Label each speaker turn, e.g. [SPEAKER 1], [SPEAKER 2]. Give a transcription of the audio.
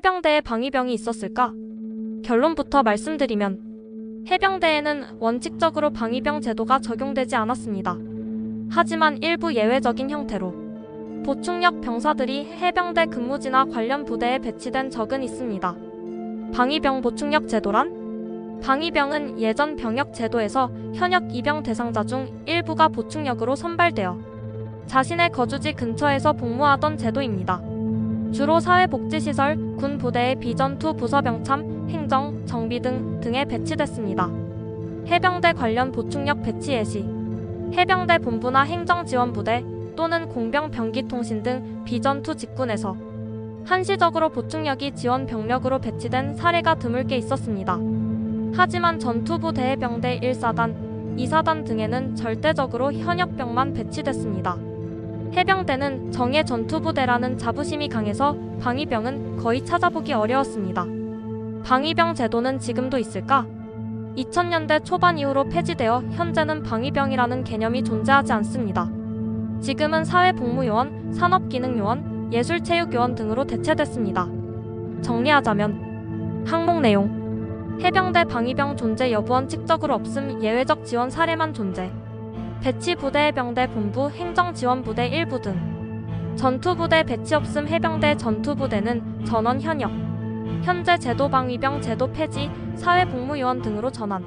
[SPEAKER 1] 해병대에 방위병이 있었을까? 결론부터 말씀드리면 해병대에는 원칙적으로 방위병 제도가 적용되지 않았습니다. 하지만 일부 예외적인 형태로 보충력 병사들이 해병대 근무지나 관련 부대에 배치된 적은 있습니다. 방위병 보충력 제도란 방위병은 예전 병역 제도에서 현역 입영 대상자 중 일부가 보충력으로 선발되어 자신의 거주지 근처에서 복무하던 제도입니다. 주로 사회복지시설, 군 부대의 비전투 부서병참, 행정, 정비 등 등에 배치됐습니다. 해병대 관련 보충력 배치 예시 해병대 본부나 행정지원부대 또는 공병 병기통신 등 비전투 직군에서 한시적으로 보충력이 지원 병력으로 배치된 사례가 드물게 있었습니다. 하지만 전투부 대해병대 1사단, 2사단 등에는 절대적으로 현역병만 배치됐습니다. 해병대는 정예 전투부대라는 자부심이 강해서 방위병은 거의 찾아보기 어려웠습니다. 방위병 제도는 지금도 있을까? 2000년대 초반 이후로 폐지되어 현재는 방위병이라는 개념이 존재하지 않습니다. 지금은 사회복무요원, 산업기능요원, 예술체육요원 등으로 대체됐습니다. 정리하자면 항목 내용 해병대 방위병 존재 여부 원칙적으로 없음 예외적 지원 사례만 존재 배치 부대 해병대 본부 행정지원부대 일부 등. 전투부대 배치 없음 해병대 전투부대는 전원 현역. 현재 제도 방위병 제도 폐지 사회복무요원 등으로 전환